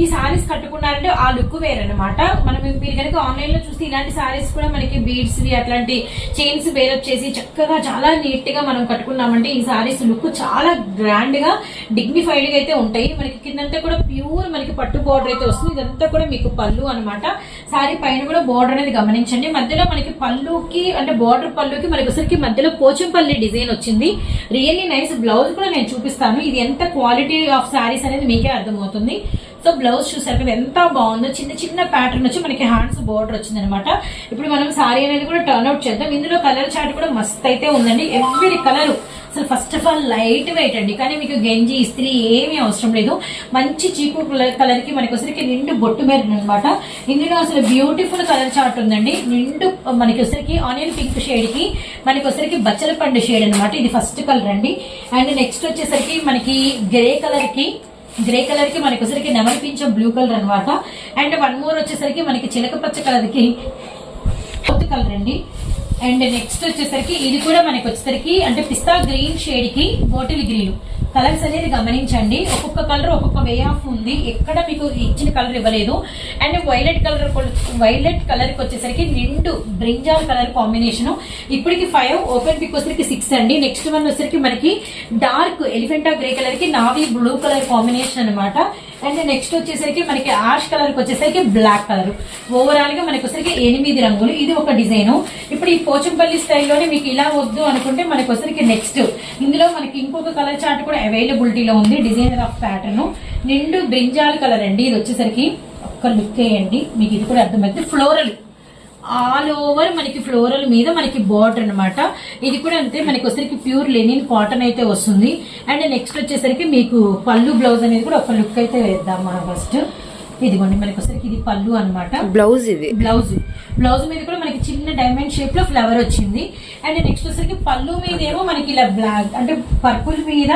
ఈ శారీస్ కట్టుకున్నారంటే ఆ లుక్ వేరనమాట అనమాట మనం మీరు కనుక ఆన్లైన్లో చూస్తే ఇలాంటి శారీస్ కూడా మనకి బీడ్స్ అట్లాంటి చైన్స్ వేర్ వచ్చేసి చక్కగా చాలా నీట్గా మనం కట్టుకున్నామంటే ఈ శారీస్ లుక్ చాలా గ్రాండ్గా డిగ్నిఫైడ్గా అయితే ఉంటాయి. మనకి కిందంతా కూడా ప్యూర్ మనకి పట్టు బార్డర్ అయితే వస్తుంది. ఇదంతా కూడా మీకు పళ్ళు అనమాట శారీ పైన కూడా బోర్డర్ అనేది గమనించండి. మధ్యలో మనకి పళ్ళుకి అంటే బార్డర్ పళ్ళుకి మనకి వచ్చరికి మధ్యలో పోచంపల్లి డిజైన్ వచ్చింది. రియల్లీ నైస్ బ్లౌజ్ కూడా నేను చూపిస్తాను. ఇది ఎంత క్వాలిటీ ఆఫ్ శారీస్ అనేది మీకే అర్థమవుతుంది. సో బ్లౌజ్ చూసారు కదా ఎంత బాగుందో చిన్న చిన్న ప్యాటర్న్ వచ్చి మనకి హ్యాండ్స్ బోర్డర్ వచ్చింది అనమాట ఇప్పుడు మనం సారీ అనేది కూడా టర్న్ అవుట్ చేద్దాం. ఇందులో కలర్ చార్ట్ కూడా మస్త్ అయితే ఉందండి. ఎవ్రీ కలర్ అసలు first of all light weight అండి. కానీ మీకు గంజి ఇస్త్రీ ఏమీ అవసరం లేదు. మంచి చీకు కలర్కి మనకి వచ్చరికి నిండు బొట్టు మెరూన్ అనమాట ఇందులో అసలు బ్యూటిఫుల్ కలర్ చార్ట్ ఉందండి. నిండు మనకి వచ్చరికి ఆనియన్ పింక్ షేడ్కి మనకి వచ్చరికి బచ్చల పండు షేడ్ అనమాట ఇది ఫస్ట్ కలర్ అండి. అండ్ నెక్స్ట్ వచ్చేసరికి మనకి గ్రే కలర్కి గ్రే కలర్కి మనకి వచ్చేసరికి నెమలి పింఛం బ్లూ కలర్ అనమాట అండ్ వన్ మోర్ వచ్చేసరికి మనకి చిలక పచ్చ కలర్కి కలర్ అండి. అండ్ నెక్స్ట్ వచ్చేసరికి ఇది కూడా మనకి వచ్చేసరికి అంటే పిస్తా గ్రీన్ షేడ్కి బోటిల్ గ్రీన్. కలర్స్ అనేది గమనించండి. ఒక్కొక్క కలర్ ఒక్కొక్క వే ఆఫ్ ఉంది. ఎక్కడ మీకు ఇచ్చిన కలర్ ఇవ్వలేదు. అండ్ వైలెట్ కలర్ వైలెట్ కలర్కి వచ్చేసరికి నిండు బ్రింజాల్ కలర్ కాంబినేషన్. ఇప్పటికి ఫైవ్ ఓపెన్ పిక్ వచ్చేసరికి సిక్స్ అండి. నెక్స్ట్ వన్ వచ్చేసరికి మనకి డార్క్ ఎలిఫెంటా గ్రే కలర్కి నావీ బ్లూ కలర్ కాంబినేషన్ అనమాట అండ్ నెక్స్ట్ వచ్చేసరికి మనకి ఆష్ కలర్కి వచ్చేసరికి బ్లాక్ కలర్ ఓవరాల్గా మనకి వచ్చేసరికి ఎనిమిది రంగులు. ఇది ఒక డిజైన్ ఇప్పుడు ఈ పోచంపల్లి స్టైల్లోనే మీకు ఇలా వద్దు అనుకుంటే మనకి వచ్చేసరికి నెక్స్ట్ ఇందులో మనకి ఇంకొక కలర్ చార్ట్ కూడా అవైలబిలిటీలో ఉంది డిజైనర్ ఆఫ్ ప్యాటర్న్ నిండు బ్రింజాల్ కలర్ అండి. ఇది వచ్చేసరికి ఒక్క లుక్ వేయండి మీకు ఇది కూడా అర్థమైతే ఫ్లోరల్ ఆల్ ఓవర్ మనకి ఫ్లోరల్ మీద మనకి బార్డర్ అన్నమాట. ఇది కూడా అంతే మనకి వచ్చేసరికి ప్యూర్ లెనిన్ కాటన్ అయితే వస్తుంది. అండ్ నెక్స్ట్ వచ్చేసరికి మీకు పళ్ళు బ్లౌజ్ అనేది కూడా ఒక లుక్ అయితే వేద్దాం మనం ఫస్ట్ ఇదిగోండి మనకి వచ్చేసరికి ఇది పళ్ళు అన్నమాట. బ్లౌజ్ ఇది. బ్లౌజ్ బ్లౌజ్ మీద కూడా మనకి చిన్న డైమండ్ షేప్లో ఫ్లవర్ వచ్చింది. అండ్ నెక్స్ట్ వచ్చేసరికి పళ్ళు మీద ఏమో మనకి ఇలా బ్లాక్ అంటే పర్పుల్ మీద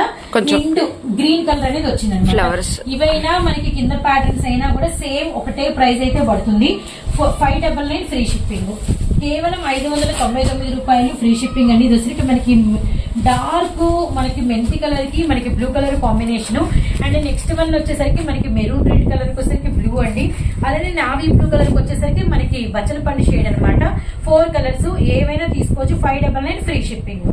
నిండు గ్రీన్ కలర్ అనేది వచ్చింది Flowers. ఇవైనా మనకి కింద ప్యాటర్న్స్ అయినా కూడా సేమ్ ఒకటే ప్రైస్ అయితే పడుతుంది. Five double nine free shipping కేవలం ఐదు వందల తొంభై తొమ్మిది రూపాయలు ఫ్రీ షిప్పింగ్ అండి. ఇది వచ్చరికి మనకి డార్క్ మనకి మెంతి కలర్కి మనకి blue colour combination. And next one వచ్చేసరికి మనకి మెరూన్ రెడ్ కలర్కి వచ్చేసరికి బ్లూ అండి. అలానే నావీ బ్లూ కలర్కి వచ్చేసరికి మనకి బచ్చల పండు షేడ్ అనమాట ఫోర్ కలర్స్ ఏవైనా తీసుకోవచ్చు. Five double nine free shipping.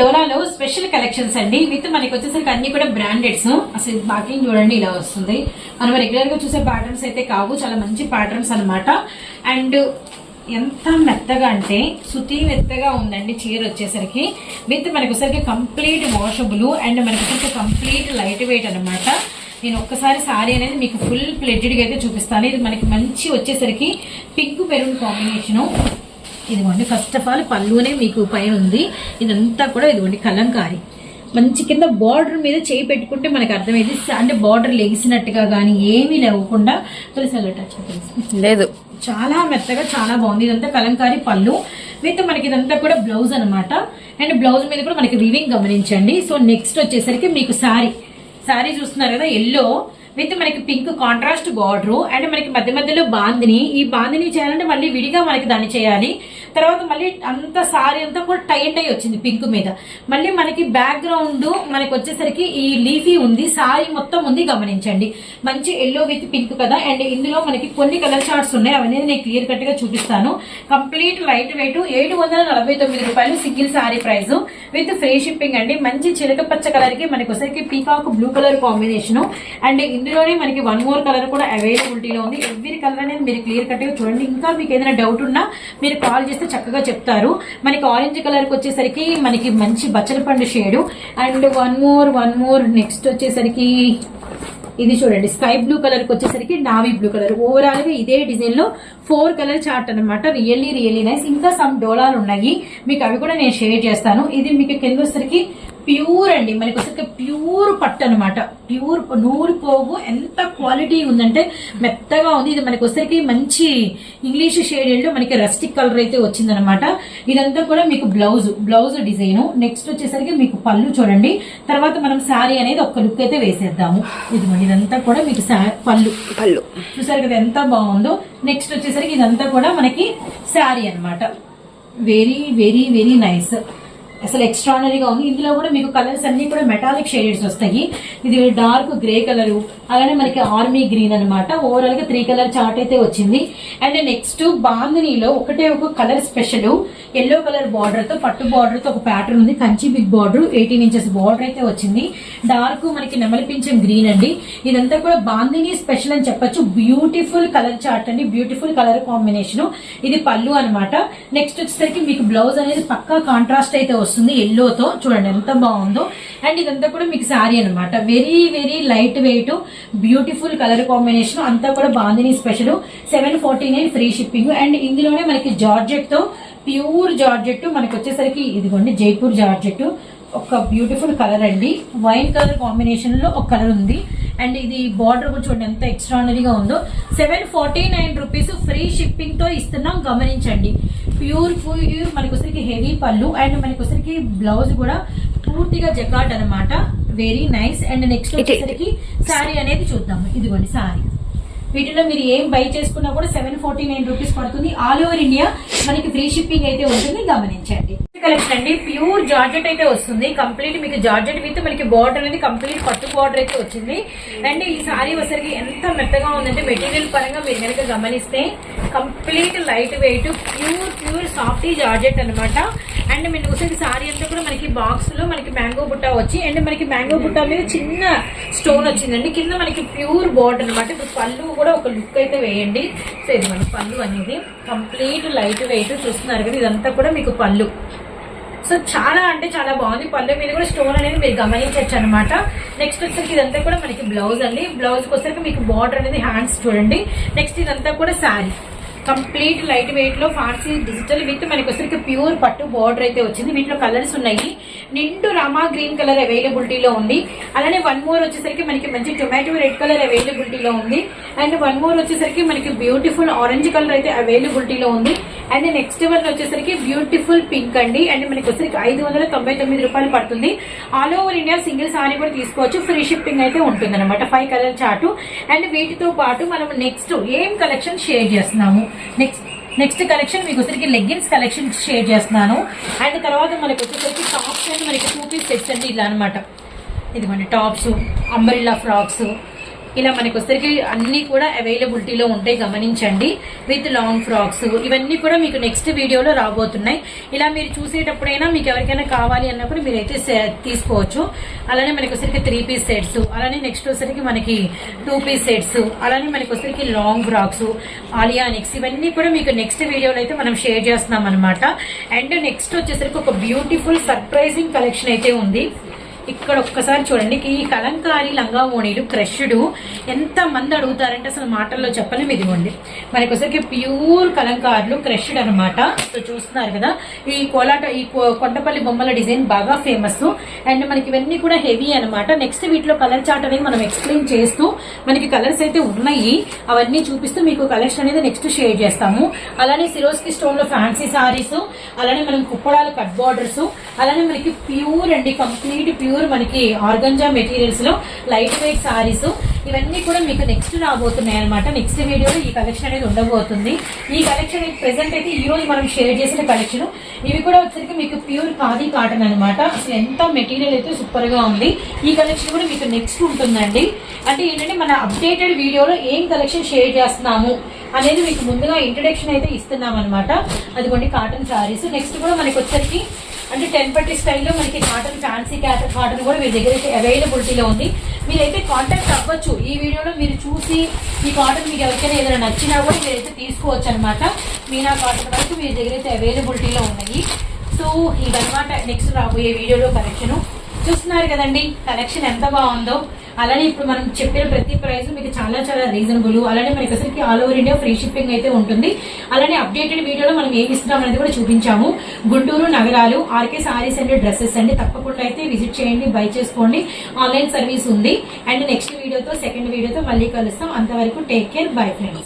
డోలాలో special collections అండి. విత్ మనకి వచ్చేసరికి అన్ని కూడా బ్రాండెడ్స్. అసలు బాకింగ్ చూడండి ఇలా వస్తుంది. మనం రెగ్యులర్గా చూసే ప్యాటర్న్స్ అయితే కావు. చాలా మంచి ప్యాటర్న్స్ అనమాట అండ్ ఎంత మెత్తగా అంటే సుతి మెత్తగా ఉందండి చీర వచ్చేసరికి. విత్ మనకు వచ్చేసరికి కంప్లీట్ వాషబుల్ అండ్ మనకు వచ్చేసరికి కంప్లీట్ లైట్ వెయిట్ అన్నమాట. నేను ఒక్కసారి సారీ అనేది మీకు ఫుల్ ప్లెడ్జ్డ్గా అయితే చూపిస్తాను. ఇది మనకి మంచి వచ్చేసరికి పింక్ మెరూన్ కాంబినేషను ఇదిగోండి ఫస్ట్ ఆఫ్ ఆల్ పళ్ళునే మీకు పైన ఉంది. ఇదంతా కూడా ఇదిగోండి కలంకారి. మంచి కింద బార్డర్ మీద చేయి పెట్టుకుంటే మనకు అర్థమైంది అంటే బార్డర్ లెగిసినట్టుగా కానీ ఏమీ లేకుండా తులసి టచ్ లేదు. చాలా మెత్తగా చాలా బాగుంది. ఇదంతా కలంకారీ పళ్ళు. విత్ మనకి ఇదంతా కూడా బ్లౌజ్ అన్నమాట. అండ్ బ్లౌజ్ మీద కూడా మనకి వీవింగ్ గమనించండి. సో నెక్స్ట్ వచ్చేసరికి మీకు సారీ. సారీ చూస్తున్నారు కదా ఎల్లో విత్ మనకి పింక్ కాంట్రాస్ట్ బార్డర్ అండ్ మనకి మధ్య మధ్యలో బాందిని. ఈ బాందిని చేయాలంటే మళ్ళీ విడిగా మనకి దాన్ని చేయాలి. తర్వాత మళ్ళీ అంత సారీ అంతా కూడా టైట్ అయి వచ్చింది పింక్ మీద. మళ్ళీ మనకి బ్యాక్గ్రౌండ్ మనకి వచ్చేసరికి ఈ లీఫీ ఉంది. సారీ మొత్తం ఉంది గమనించండి. మంచి ఎల్లో విత్ పింక్ కదా. అండ్ ఇందులో మనకి కొన్ని కలర్ చార్ట్స్ ఉన్నాయి. అవన్నీ నేను క్లియర్ కట్గా చూపిస్తాను. కంప్లీట్ లైట్ వెయిట్ ఏడు వందల నలభై తొమ్మిది రూపాయలు single sari price with free shipping అండి. మంచి చిలక పచ్చ కలర్కి మనకి వచ్చేసరికి peacock blue colour combination and ఇందులోనే మనకి వన్ మోర్ కలర్ కూడా అవైలబిలిటీలో ఉంది. ఎవ్రీ కలర్ అనేది మీరు క్లియర్ కట్గా చూడండి. ఇంకా మీకు ఏదైనా డౌట్ ఉన్నా మీరు కాల్ చేస్తే చక్కగా చెప్తారు. మనకి ఆరెంజ్ కలర్కి వచ్చేసరికి మనకి మంచి బచ్చల పండు shade and one more one more next వచ్చేసరికి ఇది చూడండి. స్కై బ్లూ కలర్కి వచ్చేసరికి నావీ బ్లూ కలర్ ఓవరాల్గా ఇదే డిజైన్లో ఫోర్ కలర్ చార్ట్ అన్నమాట. రియల్లీ రియల్లీ నైస్ ఇంకా సమ్ డోలాలు ఉన్నాయి. మీకు అవి కూడా నేను షేర్ చేస్తాను. ఇది మీకు కింద వచ్చేసరికి ప్యూర్ అండి. మనకి వచ్చేసరికి ప్యూర్ పట్టు అనమాట ప్యూర్ నూరు పోగు. ఎంత క్వాలిటీ ఉందంటే మెత్తగా ఉంది. ఇది మనకి వచ్చేసరికి మంచి ఇంగ్లీష్ షేడ్లో మనకి రస్టిక్ కలర్ అయితే వచ్చిందనమాట ఇదంతా కూడా మీకు బ్లౌజ్ బ్లౌజ్ డిజైన్. నెక్స్ట్ వచ్చేసరికి మీకు పళ్ళు చూడండి. తర్వాత మనం శారీ అనేది ఒక్క లుక్ అయితే వేసేద్దాము. ఇదిగోండి ఇదంతా కూడా మీకు పళ్ళు. పళ్ళు. చూసారు కదా ఎంత బాగుందో. నెక్స్ట్ వచ్చేసరికి ఇదంతా కూడా మనకి శారీ అన్నమాట. Very very very nice. అసలు ఎక్స్ట్రానరీగా ఉంది. ఇందులో కూడా మీకు కలర్స్ అన్ని కూడా మెటాలిక్ షేడ్స్ వస్తాయి. ఇది డార్క్ గ్రే కలర్ అలానే మనకి ఆర్మీ గ్రీన్ అన్నమాట. ఓవరాల్గా త్రీ కలర్ చార్ట్ అయితే వచ్చింది. అండ్ నెక్స్ట్ బాంధనీలో ఒకటే ఒక కలర్ స్పెషల్ ఎల్లో కలర్ బార్డర్తో పట్టు బార్డర్తో ఒక ప్యాటర్న్ ఉంది. Kanchi big border eighteen inches border అయితే వచ్చింది. డార్క్ మనకి నెమలిపించే గ్రీన్ అండి. ఇదంతా కూడా బాందిని స్పెషల్ అని చెప్పొచ్చు. బ్యూటిఫుల్ కలర్ చార్ట్ అండి. బ్యూటిఫుల్ కలర్ కాంబినేషన్ ఇది పళ్ళు అన్నమాట. నెక్స్ట్ వచ్చేసరికి మీకు బ్లౌజ్ అనేది పక్కా కాంట్రాస్ట్ అయితే వస్తుంది. ఎల్లో తో చూడండి ఎంత బాగుందో. అండ్ ఇదంతా కూడా మీకు శారీ అన్నమాట. Very very light weight beautiful colour combination అంతా కూడా bandhani special seven forty nine free shipping and ఇందులోనే మనకి జార్జెట్తో ప్యూర్ జార్జెట్ మనకి వచ్చేసరికి ఇదిగోండి జైపూర్ జార్జెట్ ఒక బ్యూటిఫుల్ కలర్ అండి. వైన్ కలర్ కాంబినేషన్లో ఒక కలర్ ఉంది. అండ్ ఇది బార్డర్ కూడా చూడండి ఎంత ఎక్స్ట్రానరీగా ఉందో. Seven forty nine rupees free షిప్పింగ్తో ఇస్తున్నాం. గమనించండి. ప్యూర్ ప్యూర్ మనకి వచ్చరికి హెవీ పళ్ళు అండ్ మనకి వచ్చరికి బ్లౌజ్ కూడా పూర్తిగా జకాట్ అన్నమాట. వెరీ నైస్ అండ్ నెక్స్ట్ వచ్చేసరికి శారీ అనేది చూద్దాము. ఇదిగోండి శారీ వీటిలో మీరు ఏం బై చేసుకున్నా కూడా సెవెన్ ఫార్టీ నైన్ రూపీస్ పడుతుంది. ఆల్ ఓవర్ ఇండియా మనకి ఫ్రీ షిప్పింగ్ అయితే ఉంటుంది. గమనించండి. కలెక్షన్ అండి. ప్యూర్ జార్జెట్ అయితే వస్తుంది. కంప్లీట్ మీకు జార్జెట్ విత్ మనకి బార్డర్ అనేది కంప్లీట్ పట్టు బార్డర్ అయితే వచ్చింది. అండ్ ఈ సారీ వచ్చరికి ఎంత మెత్తగా ఉందంటే మెటీరియల్ పరంగా మీరు కనుక గమనిస్తే complete light weight pure pure softy georgette అనమాట అండ్ మీరు చూసేది సారీ అంతా కూడా మనకి బాక్స్లో మనకి మ్యాంగో బుట్ట వచ్చి అండ్ మనకి మ్యాంగో బుట్ట మీద చిన్న స్టోన్ వచ్చిందండి. కింద మనకి ప్యూర్ బార్డర్ అనమాట ఇప్పుడు పళ్ళు కూడా ఒక లుక్ అయితే వేయండి. సో ఇది మన పళ్ళు అనేది. కంప్లీట్ లైట్ వెయిట్ చూస్తున్నారు కదా ఇదంతా కూడా మీకు పళ్ళు. సో చాలా అంటే చాలా బాగుంది. పళ్ళు మీద కూడా స్టోన్ అనేది మీరు గమనించవచ్చు అనమాట నెక్స్ట్ వచ్చేసరికి ఇదంతా కూడా మనకి బ్లౌజ్ అండి. బ్లౌజ్కి వచ్చేసరికి మీకు బార్డర్ అనేది హ్యాండ్స్ చూడండి. నెక్స్ట్ ఇదంతా కూడా శారీ కంప్లీట్ లైట్ వెయిట్లో ఫాన్సీ డిజిటల్ విత్ మనకి వచ్చరికి ప్యూర్ పట్టు బార్డర్ అయితే వచ్చింది. వీటిలో కలర్స్ ఉన్నాయి. నిండు రామా గ్రీన్ కలర్ అవైలబిలిటీలో ఉంది. అలానే వన్ మోర్ వచ్చేసరికి మనకి మంచి టొమాటో రెడ్ కలర్ అవైలబిలిటీలో ఉంది. అండ్ వన్ మోర్ వచ్చేసరికి మనకి బ్యూటిఫుల్ ఆరెంజ్ కలర్ అయితే అవైలబిలిటీలో ఉంది. అండ్ నెక్స్ట్ వన్ వచ్చేసరికి బ్యూటిఫుల్ పింక్ అండి. అండ్ మనకి వచ్చేసరికి ఐదు వందల తొంభై తొమ్మిది రూపాయలు పడుతుంది. All over India single sari కూడా తీసుకోవచ్చు. ఫ్రీ షిప్పింగ్ అయితే ఉంటుంది అనమాట ఫైవ్ కలర్ చార్ట్ అండ్ వీటితో పాటు మనం నెక్స్ట్ ఏం కలెక్షన్ షేర్ చేస్తున్నాము? నెక్స్ట్ నెక్స్ట్ కలెక్షన్ మీకు వచ్చరికి లెగ్గిన్స్ కలెక్షన్ షేర్ చేస్తున్నాను. అండ్ తర్వాత మనకి వచ్చేసరికి టాప్స్ అండ్ మనకి టూ పీస్ సెట్స్ అండి ఇలా అనమాట ఇదిగోండి టాప్స్ అంబ్రిల్లా ఫ్రాక్స్ ఇలా మనకు వచ్చరికి అన్ని కూడా అవైలబిలిటీలో ఉంటాయి గమనించండి. విత్ లాంగ్ ఫ్రాక్స్ ఇవన్నీ కూడా మీకు నెక్స్ట్ వీడియోలో రాబోతున్నాయి. ఇలా మీరు చూసేటప్పుడైనా మీకు ఎవరికైనా కావాలి అన్నప్పుడు మీరైతే సే- తీసుకోవచ్చు. అలానే మనకు వచ్చరికి త్రీ పీస్ సెట్స్ అలానే నెక్స్ట్ వచ్చరికి మనకి టూ పీస్ సెట్స్ అలానే మనకి వచ్చరికి లాంగ్ ఫ్రాక్స్ ఆలియానిక్స్ ఇవన్నీ కూడా మీకు నెక్స్ట్ వీడియోలో అయితే మనం షేర్ చేస్తున్నాం అనమాట అండ్ నెక్స్ట్ వచ్చేసరికి ఒక బ్యూటిఫుల్ సర్ప్రైజింగ్ కలెక్షన్ అయితే ఉంది. ఇక్కడ ఒక్కసారి చూడండి. ఈ కలంకారీ లంగా ఓణీలు క్రష్డ్. ఎంత మంది అడుగుతారంటే అసలు మాటల్లో చెప్పలేం. ఇదిగోండి. మనకి ఒకసారికి ప్యూర్ కలంకారులు క్రష్డ్ అనమాట సో చూస్తున్నారు కదా ఈ కోలాట ఈ కో- కొండపల్లి బొమ్మల డిజైన్ బాగా ఫేమస్. అండ్ మనకి ఇవన్నీ కూడా హెవీ అన్నమాట. నెక్స్ట్ వీటిలో కలర్ చార్ట్ అనేది మనం ఎక్స్ప్లెయిన్ చేస్తూ మనకి కలర్స్ అయితే ఉన్నాయి. అవన్నీ చూపిస్తూ మీకు కలెక్షన్ అనేది నెక్స్ట్ షేర్ చేస్తాము. అలానే సిరోస్కి స్టోన్లో ఫ్యాన్సీ సారీస్. అలానే మనం కుప్పడాలు కట్ బార్డర్స్. అలానే మనకి ప్యూర్ అండి కంప్లీట్ ప్యూర్ ప్యూర్ మనకి ఆర్గంజా మెటీరియల్స్లో లైట్ వెయిట్ సారీస్ ఇవన్నీ కూడా మీకు నెక్స్ట్ రాబోతున్నాయి అనమాట నెక్స్ట్ వీడియోలో ఈ కలెక్షన్ అనేది ఉండబోతుంది. ఈ కలెక్షన్ ప్రెసెంట్ అయితే ఈ రోజు మనం షేర్ చేసిన కలెక్షన్ ఇవి కూడా వచ్చరికి మీకు ప్యూర్ ఖాదీ కాటన్ అనమాట అసలు ఎంత మెటీరియల్ అయితే సూపర్గా ఉంది. ఈ కలెక్షన్ కూడా మీకు నెక్స్ట్ ఉంటుందండి. అంటే ఏంటంటే మన అప్డేటెడ్ వీడియోలో ఏం కలెక్షన్ షేర్ చేస్తున్నాము అనేది మీకు ముందుగా ఇంట్రడక్షన్ అయితే ఇస్తున్నాం అనమాట అదిగోండి కాటన్ సారీస్ నెక్స్ట్ కూడా మనకి వచ్చరికి అంటే టెన్ పట్టి స్టైల్లో మనకి కాటన్ ఫ్యాన్సీ కాటన్ కూడా మీ దగ్గర అయితే అవైలబిలిటీలో ఉంది. మీరైతే కాంటాక్ట్ అవ్వచ్చు. ఈ వీడియోలో మీరు చూసి ఈ కాటన్ మీకు ఎవరికైనా ఏదైనా నచ్చినా కూడా మీరైతే తీసుకోవచ్చు అనమాట మీనా కాటన్ వరకు మీ దగ్గర అయితే అవైలబిలిటీలో ఉన్నాయి. సో ఇదనమాట నెక్స్ట్ రాబోయే వీడియోలో కలెక్షన్ చూస్తున్నారు కదండి కలెక్షన్ ఎంత బాగుందో. అలానే ఇప్పుడు మనం చెప్పిన ప్రతి ప్రైస్ మీకు చాలా చాలా రీజనబుల్ అలానే మనకి అసలుకి all over India free shipping అయితే ఉంటుంది. అలానే అప్డేటెడ్ వీడియోలో మనం ఏమి ఇస్తున్నాం అనేది కూడా చూపించాము. గుంటూరు నగరాలు ఆర్కే సారీస్ అండ్ డ్రెస్సెస్ అండి. తప్పకుండా అయితే విజిట్ చేయండి బై చేసుకోండి. ఆన్లైన్ సర్వీస్ ఉంది. అండ్ నెక్స్ట్ వీడియోతో సెకండ్ వీడియోతో మళ్ళీ కలుస్తాం. అంతవరకు టేక్ కేర్ బై ఫ్రెండ్స్